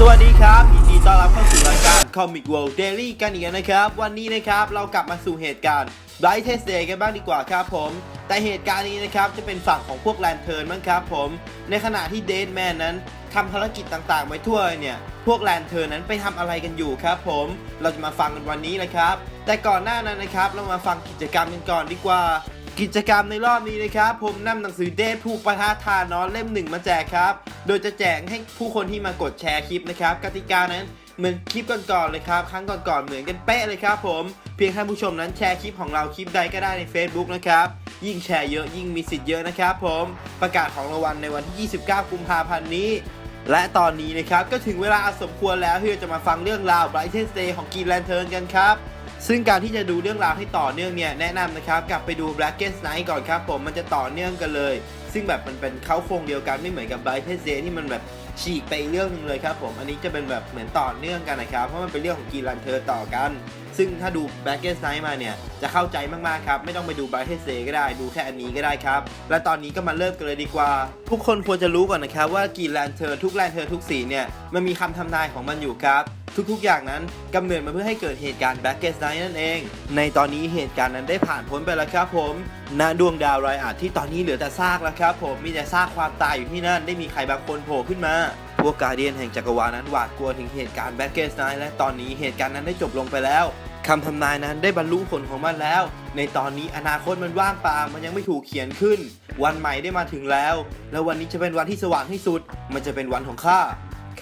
สวัสดีครับยินดีต้อนรับเข้าสู่รายการ Comic World Daily กันอีกแล้วนะครับ วันนี้นะครับเรากลับมาสู่เหตุการณ์ Bright Test Day กันบ้างดีกว่าครับผม แต่เหตุการณ์นี้นะครับจะเป็นฝั่งของพวกแลนเทิร์นมั้งครับผม ในขณะที่เดนแมนนั้นทำภารกิจต่างๆไว้ทั่วเนี่ย พวกแลนเทิร์นนั้นไปทำอะไรกันอยู่ครับผม เราจะมาฟังกันวันนี้เลยครับ แต่ก่อนหน้านั้นนะครับเรามาฟังกิจกรรมกันก่อนดีกว่า กิจกรรมในรอบนี้นะครับ ผมนำหนังสือเดทผูกประทาทานอนเล่มหนึ่งมาแจกครับ โดยจะแจกให้ผู้คนที่มากดแชร์คลิปนะครับ กติกานั้นเหมือนคลิปก่อนๆเลยครับ ครั้งก่อนๆเหมือนกันเป๊ะเลยครับผม เพียงท่านผู้ชมนั้นแชร์คลิปของเราคลิปใดก็ได้ใน Facebook นะครับ ยิ่งแชร์เยอะยิ่งมีสิทธิ์เยอะนะครับผมประกาศของรางวัลในวันที่ 29 กุมภาพันธ์นี้ และตอนนี้นะครับก็ถึงเวลาอสมควรแล้วที่จะมาฟังเรื่องราว Bright Day ของกีแลนเทิร์นกันครับ ซึ่งการที่จะดูเรื่องราวให้ต่อเนื่องเนี่ยแนะนำนะครับกลับไปดู Blackest Night ก่อนครับผมมันจะต่อเนื่องกันเลย ซึ่งแบบมันเป็นเข้าโครงเดียวกันไม่เหมือนกับ Bright Day ที่มันแบบฉีกไปอีเรื่องหนึงเลยครับผมอันนี้จะเป็นแบบเหมือนต่อเนื่องกันนะครับเพราะมันเป็นเรื่องของกีรันเธอต่อกัน ซึ่งถ้าดู Blackest Night มาเนี่ยจะเข้าใจมากๆครับไม่ต้องไปดู Bright Day ก็ได้ดูแค่อันนี้ก็ได้ครับและตอนนี้ก็มาเริ่มกันเลยดีกว่า ทุกคนควรจะรู้ก่อนนะครับว่ากีแลนเธอทุกแลนเธอทุกสีเนี่ยมันมีคำทำนายของมันอยู่ครับ ทุกๆ อย่างนั้นกำเนิดมาเพื่อให้เกิดเหตุการณ์ Blackest Night นั่นเอง ในตอนนี้เหตุการณ์นั้นได้ผ่านพ้นไปแล้วครับผมณดวงดาวไรอาจที่ตอนนี้เหลือแต่ซากแล้วครับผมมีแต่ซากความตายอยู่ที่นั่นได้มีใครบางคนโผล่ขึ้นมาพวกกาเดียนแห่งจักรวาลนั้นหวาดกลัวถึงเหตุการณ์ Blackest Night และตอนนี้เหตุการณ์นั้นได้จบลงไปแล้วคำทำนายนั้นได้บรรลุผลของมันแล้ว ในตอนนี้อนาคตมันว่างเปล่ามันยังไม่ถูกเขียนขึ้น วันใหม่ได้มาถึงแล้ว แล้ววันนี้จะเป็นวันที่สว่างที่สุด มันจะเป็นวันของข้า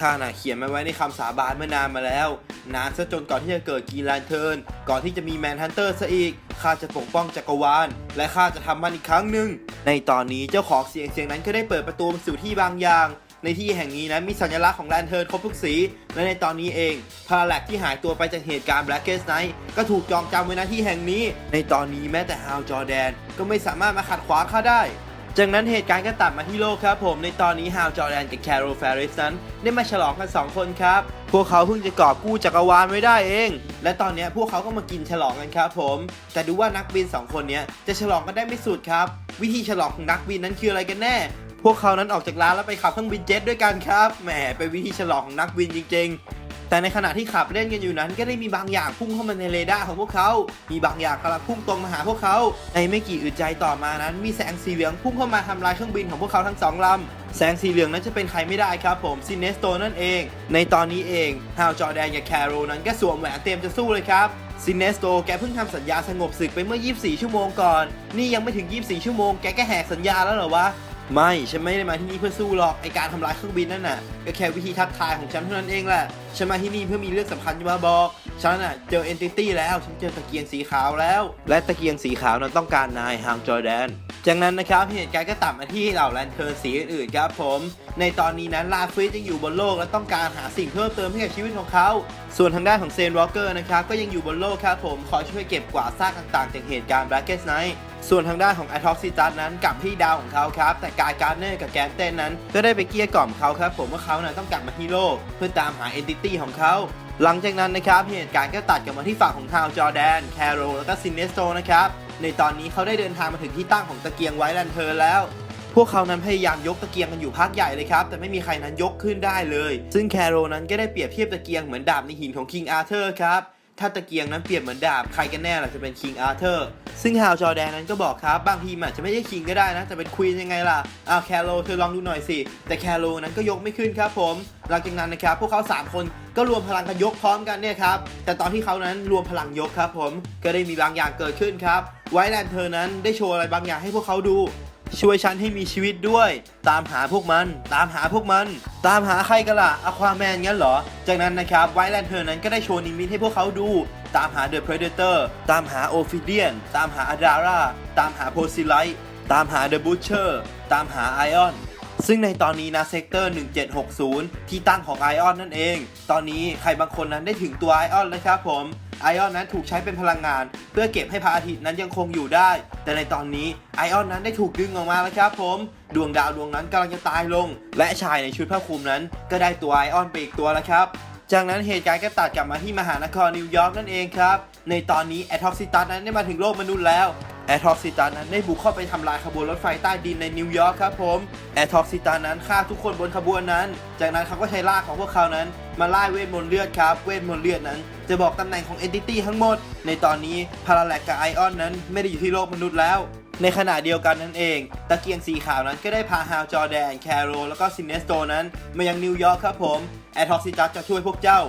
ข้าน่ะเขียนมันไว้ในคำสาบานเมื่อนานมาแล้ว นานซะจนก่อนที่จะเกิดกีแลนเทิร์นก่อนที่จะมีแมนฮันเตอร์ซะอีกข้าจะปกป้องจักรวาล และข้าจะทำมันอีกครั้งหนึ่ง ในตอนนี้เจ้าของเสียงเสียงนั้นก็ได้เปิดประตูมาสู่ที่บางอย่าง ในที่แห่งนี้นั้นมีสัญลักษณ์ของแลนเทิร์นครบทุกสี และในตอนนี้เองพาราแลกที่หายตัวไปจากเหตุการณ์ Blackest Night ก็ถูกจองจำไว้ณที่แห่งนี้ ในตอนนี้แม้แต่ฮาวจอร์แดนก็ไม่สามารถมาขัดขวางข้าได้ จากนั้นเหตุการณ์ก็ตัดมาที่โลกครับผมในตอนนี้ฮาวจอร์แดนกับแคโรลแฟริสนั้นได้มาฉลองกัน 2 คนครับ พวกเขาเพิ่งจะกอบกู้จักรวาลไว้ได้เอง และตอนนี้พวกเขาก็มากินฉลองกันครับผม แต่ดูว่านักบิน 2 คนนี้จะฉลองกันได้ไม่สุดครับ วิธีฉลองของนักบินนั้นคืออะไรกันแน่ พวกเขานั้นออกจากร้านแล้วไปขับเครื่องบินเจ็ตด้วยกันครับแหมเป็นวิธีฉลองของนักบินจริง ๆ แต่ในขณะที่ขับเล่นกันอยู่นั้น ก็ได้มีบางอย่างพุ่งเข้ามาในเรดาร์ของพวกเขา มีบางอย่างกำลังพุ่งตรงมาหาพวกเขา ในไม่กี่อึดใจต่อมานั้น มีแสงสีเหลืองพุ่งเข้ามาทำลายเครื่องบินของพวกเขาทั้งสองลำ แสงสีเหลืองนั้นจะเป็นใครไม่ได้ครับผมซินเนสโตนั่นเอง ในตอนนี้เองฮาวจอแดนกับแคโรนั้นก็สวมแหวนเตรียมจะสู้เลยครับซินเนสโตแกเพิ่งทำสัญญาสงบศึกไปเมื่อ 24 ชั่วโมงก่อน นี่ยังไม่ถึง 24 ชั่วโมง แกก็แหกสัญญาแล้วเหรอวะ ไม่ฉันไม่ได้มาที่นี่เพื่อสู้หรอกไอการทำลายเครื่องบินนั่นน่ะก็แค่วิธีทักทายของฉันเท่านั้นเองแหละฉันมาที่นี่เพื่อมีเรื่องสำคัญจะมาบอกฉันน่ะเจอเอนติตี้แล้วฉันเจอตะเกียงสีขาวแล้ว และตะเกียงสีขาวนั้นต้องการนายฮางจอร์แดน จากนั้นนะครับเหตุการณ์ก็ตัดมาที่เหล่าแลนเทิร์สีอื่นๆครับผม ในตอนนี้นั้นลาฟริสยังอยู่บนโลกและต้องการหาสิ่งเพิ่มเติมให้กับชีวิตของเขา ส่วนทางด้านของเซนวอลเกอร์นะครับก็ยังอยู่บนโลกครับผมคอยช่วยเก็บกวาดซากต่างๆ จากเหตุการณ์ Blackest Night ส่วนทางด้านของ a t o x i t u s นั้นกลับที่ดาวของเขาครับ แต่กายการ์เนอร์กับแกนเต้นนั้น ก็ได้ไปเกลี้ยกล่อมเขาครับผมว่าเขาน่ะต้องกลับมาที่โลก เพื่อตามหา Entity ของเขาหลังจากนั้นนะครับเหตุการณ์ก็ตัดกลับมาที่ฝั่งของทาวจอร์แดน แคโรแล้วก็ซินเนสโตนะครับ ในตอนนี้เขาได้เดินทางมาถึงที่ตั้งของตะเกียงไวท์แลนเทอร์แล้ว พวกเขานั้นพยายามยกตะเกียงกันอยู่พักใหญ่เลยครับ แต่ไม่มีใครนั้นยกขึ้นได้เลย ซึ่งแคโรนั้นก็ได้เปรียบเทียบตะเกียงเหมือนดาบในหินของคิงอาร์เธอร์ครับ ถ้าตะเกียงนั้นเปรียบเหมือนดาบใครกันแน่ล่ะจะเป็นคิงอาร์เธอร์ซึ่งฮาวจอร์แดนนั้นก็บอกครับ บางทีมันอาจจะไม่ใช่คิงก็ได้นะ แต่เป็นควีนยังไงล่ะอ้าวแคโรเธอลองดูหน่อยสิ แต่แคโรนั้นก็ยกไม่ขึ้นครับผม หลังจากนั้นนะครับ พวกเขาสามคนก็รวมพลังกันยกพร้อมกันเนี่ยครับ แต่ตอนที่เขานั้นรวมพลังยกครับผมก็ได้มีบางอย่างเกิดขึ้นครับไวท์แลนเธอนั้นได้โชว์อะไรบางอย่างให้พวกเขาดู ช่วยฉันให้มีชีวิตด้วย ตามหาพวกมัน ตามหาพวกมัน ตามหาใครกันล่ะอควาแมนงั้นเหรอ จากนั้นนะครับไวท์แลนเธอนั้นก็ได้โชว์นิมิตให้พวกเขาดู ตามหาเดอะเพรเดเตอร์ตามหาโอฟิเดียน ตามหาอดาร่าตามหาโพซิไลท์ตามหาเดอะบูชเชอร์ตามหาไอออนซึ่งในตอนนี้นะเซกเตอร์ 1760 ที่ตั้งของไอออนนั่นเอง ตอนนี้ใครบางคนนั้นได้ถึงตัวไอออนแล้วครับผม ไอออนนั้นถูกใช้เป็นพลังงาน เพื่อเก็บให้พระอาทิตย์นั้นยังคงอยู่ได้ แต่ในตอนนี้ไอออนนั้นได้ถูกดึงออกมาแล้วครับผม ดวงดาวดวงนั้นกำลังจะตายลง และชายในชุดผ้าคลุมนั้น ก็ได้ตัวไอออนไปอีกตัวแล้วครับจากนั้นเหตุการณ์ก็ตัดกลับมาที่มหานครนิวยอร์กนั่นเองครับ ในตอนนี้แอทอกซิตัสนั้นได้มาถึงโลกมนุษย์แล้ว แอร์ท็อกซิตันนั้นได้บุกเข้าไปทำลายขบวนรถไฟใต้ดินในนิวยอร์กครับผมแอร์ท็อกซิตันนั้นฆ่าทุกคนบนขบวนนั้น จากนั้นเขาก็ใช้ล่ากของพวกเขานั้น มาไล่เวทมนต์เลือดครับ เวทมนต์เลือดนั้น จะบอกตำแหน่งของเอนติตี้ทั้งหมด ในตอนนี้พาราแลกกับไอออนนั้นไม่ได้อยู่ที่โลกมนุษย์แล้วในขณะเดียวกันนั่นเอง ตะเกียงสีขาวนั้นก็ได้พาฮาวจอร์แดน แคโร แล้วก็ซินเนสโตนั้น มายังนิวยอร์กครับผม แอท็อกซิตัสจะช่วยพวกเจ้า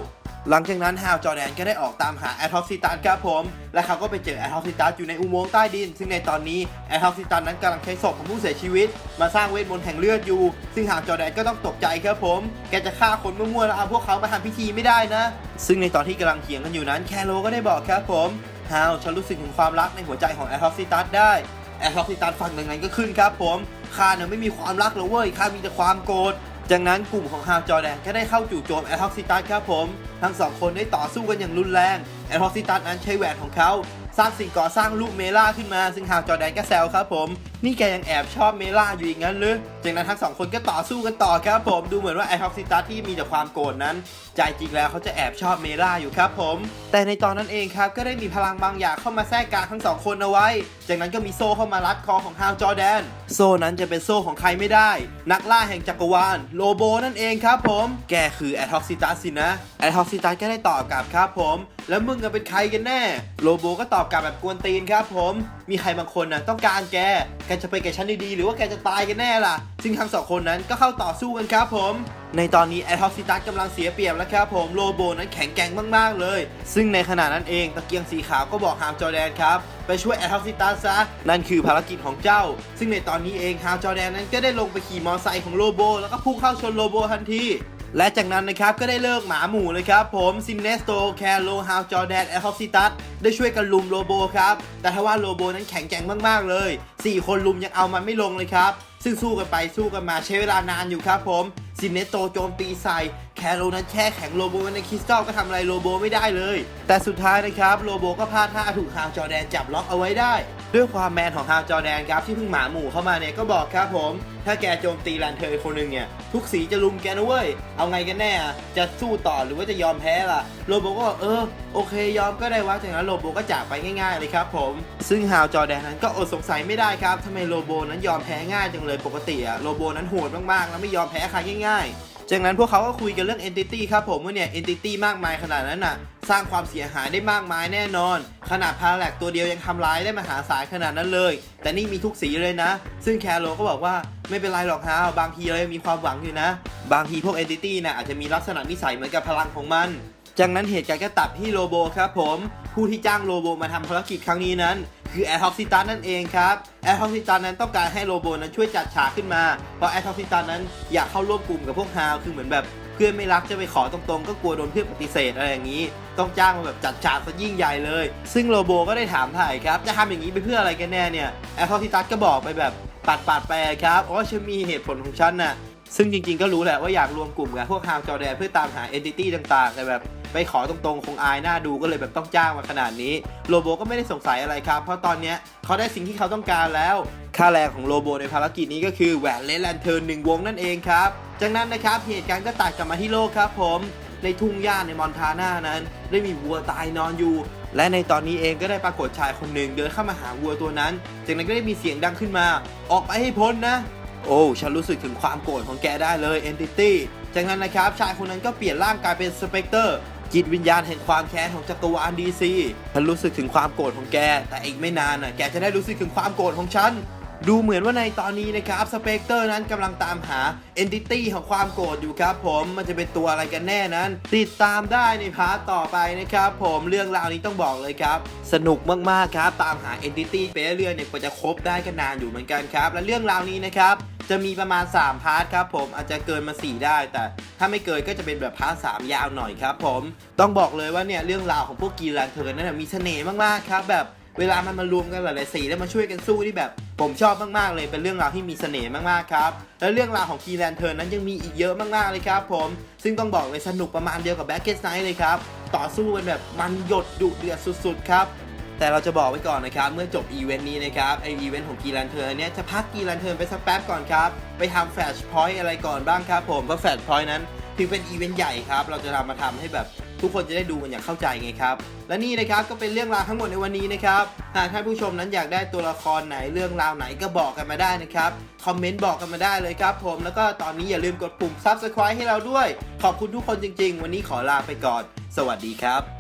หลังจากนั้นฮาวจอแดนก็ได้ออกตามหาแอทอกซิตัสครับผม และเขาก็ไปเจอแอทอกซิตัสอยู่ในอุโมงค์ใต้ดิน ซึ่งในตอนนี้แอทอกซิตัสนั้นกำลังใช้ศพของผู้เสียชีวิต มาสร้างเวทมนต์แห่งเลือดอยู่ ซึ่งฮาวจอแดนก็ต้องตกใจครับผม แกจะฆ่าคนมั่วๆแล้วเอาพวกเขามาทำพิธีไม่ได้นะ ซึ่งในตอนที่กำลังเถียงกันอยู่นั้นแคโรก็ได้บอกครับผมฮาวฉันรู้สึกถึงความรักในหัวใจของแอทอกซิตัสได้แอทอกซิตันฟังอย่างนั้นก็ขึ้นครับผมข้าเนี่ยไม่มีความรักหรอกเว้ยข้ามีแต่ความโกรธ จากนั้นกลุ่มของฮาวจอแดนก็ได้เข้าจู่โจมแอทอกซิตัสครับผม ทั้งสองคนได้ต่อสู้กันอย่างรุนแรงแอทอกซิตัสนั้นใช้แหวนของเขาสร้างสิ่งก่อสร้างลูกเมล่าขึ้นมา ซึ่งฮาวจอแดนก็แซวครับผม นี่แกยังแอบชอบเมล่าอยู่อย่างนั้นหรือจากนั้นทั้งสองคนก็ต่อสู้กันต่อครับผม ดูเหมือนว่าแอร์ท็อกซิตัสที่มีแต่ความโกรธนั้น ใจจริงแล้วเขาจะแอบชอบเมล่าอยู่ครับผม แต่ในตอนนั้นเองครับก็ได้มีพลังบางอย่างเข้ามาแทรกกลางทั้งสองคนเอาไว้ จากนั้นก็มีโซ่เข้ามารัดคอของฮาวจอร์แดน โซ่นั้นจะเป็นโซ่ของใครไม่ได้ นักล่าแห่งจักรวาลโลโบนั่นเองครับผม แกคือแอร์ท็อกซิตัสสินะ แอร์ท็อกซิตัสก็ได้ตอบกลับครับผม แล้วมึงกันเป็นใครกันแน่ โลโบก็ตอบกลับแบบกวนตีนครับผมมีใครบางคนนะต้องการแก แกจะไปแกับฉันดีๆ หรือว่าแกจะตายกันแน่ล่ะ ซึ่งทั้งสองคนนั้นก็เข้าต่อสู้กันครับผม ในตอนนี้แอทอกซิตัสกำลังเสียเปรียบแล้วครับผมโลโบนั้นแข็งแกร่งมากๆเลย ซึ่งในขณะนั้นเองตะเกียงสีขาวก็บอกฮามจอแดนครับ ไปช่วยแอทอกซิตัสซะ นั่นคือภารกิจของเจ้า ซึ่งในตอนนี้เองฮาวจอแดนนั้นก็ได้ลงไปขี่มอเตอร์ไซค์ของโลโบแล้วก็พุ่งเข้าชนโลโบทันที และจากนั้นนะครับก็ได้เลิกหมาหมู่เลยครับผมซิมเนสโตแคโลฮาวจอร์แดนแอร์ท็อซิตัสได้ช่วยกันลุมโลโบครับแต่ทว่าโลโบนั้นแข็งแกร่งมากๆเลย 4 คนลุมยังเอามันไม่ลงเลยครับซึ่งสู้กันไปสู้กันมาใช้เวลานานอยู่ครับผม ซินเนโตโจมตีใส่แคโรนั้นแช่แข็งโลโบในคริสตัลก็ทำอะไรโลโบไม่ได้เลย แต่สุดท้ายนะครับโลโบก็พลาดท่าถูกฮาวจอแดนจับล็อกเอาไว้ได้ ด้วยความแมนของฮาวจอแดนครับที่เพิ่งหมาหมู่เข้ามาเนี่ยก็บอกครับผม ถ้าแกโจมตีแลนเทอร์คนหนึ่งเนี่ยทุกสีจะลุมแกนะเว้ย เอาไงกันแน่จะสู้ต่อหรือว่าจะยอมแพ้ล่ะโลโบก็บอกเออโอเคยอมก็ได้วะจากนั้นโลโบก็จากไปง่ายๆเลยครับผม ซึ่งฮาวจอแดนนั้นก็อดสงสัยไม่ได้ครับทำไมโลโบนั้นยอมแพ้ง่ายจังเลยปกติอะโลโบนั้นโหดมากๆแล้วไม่ยอมแพ้ใครง่ายๆจากนั้นพวกเขาก็คุยกันเรื่อง Entity ครับผมว่าเนี่ย Entity มากมายขนาดนั้นน่ะ สร้างความเสียหายได้มากมายแน่นอน ขนาดพาแลกตัวเดียวยังทำร้ายได้มหาศาลขนาดนั้นเลย แต่นี่มีทุกสีเลยนะ ซึ่งแคโรก็บอกว่าไม่เป็นไรหรอกฮาวบางทีเรายังมีความหวังอยู่นะ บางทีพวก Entity น่ะอาจจะมีลักษณะนิสัยเหมือนกับพลังของมันจากนั้นเหตุการณ์ก็ตัดที่โลโบครับผม ผู้ที่จ้างโลโบมาทำภารกิจครั้งนี้นั้น คือแอร์ท็อกซิตันนั่นเองครับแอร์ท็อกซิตันนั้นต้องการให้โลโบนั้นช่วยจัดฉากขึ้นมา เพราะแอร์ท็อกซิตันนั้นอยากเข้าร่วมกลุ่มกับพวกฮาวคือเหมือนแบบเพื่อนไม่รักจะไปขอตรงๆ ก็กลัวโดนเพื่อนปฏิเสธอะไรอย่างนี้ ต้องจ้างมาแบบจัดฉากซะยิ่งใหญ่เลย ซึ่งโลโบก็ได้ถามถ่ายครับ จะทำอย่างนี้ไปเพื่ออะไรกันแน่เนี่ยแอร์ท็อกซิตัสก็บอกไปแบบปัดปัดๆไปครับอ๋อฉันมีเหตุผลของฉันน่ะซึ่งจริงๆก็รู้แหละว่าอยากรวมกลุ่มกับพวกฮาวจอแดนเพื่อตามหาเอนติตี้ต่างๆแต่แบบ ไปขอตรงๆ คงอายหน้าดูก็เลยแบบต้องจ้างมาขนาดนี้โลโบก็ไม่ได้สงสัยอะไรครับ เพราะตอนเนี้ยเขาได้สิ่งที่เขาต้องการแล้ว ค่าแรงของโลโบในภารกิจนี้ก็คือแหวนเลนแลนเทิร์นหนึ่งวงนั่นเองครับ จากนั้นนะครับเหตุการณ์ก็ตัดกลับมาที่โลกครับผมในทุ่งหญ้าในมอนทาน่านั้น ได้มีวัวตายนอนอยู่ และในตอนนี้เองก็ได้ปรากฏชายคนหนึ่งเดินเข้ามาหาวัวตัวนั้น จากนั้นก็ได้มีเสียงดังขึ้นมา ออกไปให้พ้นนะ โอ้ฉันรู้สึกถึงความโกรธของแกได้เลย Entity จากนั้นนะครับชายคนนั้นก็เปลี่ยนร่างกายเป็นสเปกเตอร์ จิตวิญญาณแห่งความแค้นของจักรวาลดีซีฉันรู้สึกถึงความโกรธของแก แต่อีกไม่นานน่ะแกจะได้รู้สึกถึงความโกรธของฉัน ดูเหมือนว่าในตอนนี้นะครับสเปกเตอร์นั้นกำลังตามหา Entity ของความโกรธอยู่ครับผมมันจะเป็นตัวอะไรกันแน่นั้น ติดตามได้ในพาร์ทต่อไปนะครับผมเรื่องราวนี้ต้องบอกเลยครับ สนุกมากๆครับ ตามหา Entity ไปเรื่อยๆเนี่ยกว่าจะครบได้ก็นานอยู่เหมือนกันครับ และเรื่องราวนี้นะครับจะมีประมาณ 3 พาร์ทครับผมอาจจะเกินมา 4 ได้ แต่ถ้าไม่เกินก็จะเป็นแบบพาร์ทสามยาวหน่อยครับผมต้องบอกเลยว่าเนี่ยเรื่องราวของพวกกีแลนเทิร์นนั้นมีเสน่ห์มากๆครับแบบ เวลามันมารวมกันหลายๆสีแล้วมาช่วยกันสู้ที่แบบ ผมชอบมากๆเลยเป็นเรื่องราวที่มีเสน่ห์มากๆครับและเรื่องราวของคีแลนเทิร์นนั้นยังมีอีกเยอะมากๆเลยครับผมซึ่งต้องบอกเลยสนุกประมาณเดียวกับแบ็กเก็ตไนท์เลยครับต่อสู้กันแบบมันหยดดุเดือดสุดๆครับแต่เราจะบอกไว้ก่อนนะครับ เมื่อจบอีเวนต์นี้นะครับไออีเวนต์ของกีรันเทิร์นเนี่ยจะพักกีรันเทิร์นไปสักแป๊บก่อนครับ ไปทำแฟชพอยต์อะไรก่อนบ้างครับผมเพราะแฟชพอยต์นั้น ถึงเป็นอีเวนต์ใหญ่ครับ เราจะทำมาทำให้แบบทุกคนจะได้ดูกันอย่างเข้าใจไงครับ และนี่นะครับก็เป็นเรื่องราวทั้งหมดในวันนี้นะครับ หากท่านผู้ชมนั้นอยากได้ตัวละครไหนเรื่องราวไหนก็บอกกันมาได้นะครับ คอมเมนต์บอกกันมาได้เลยครับผม แล้วก็ตอนนี้อย่าลืมกดปุ่ม subscribe ให้เราด้วย ขอบคุณทุกคนจริง ๆ วันนี้ขอลาไปก่อน สวัสดีครับ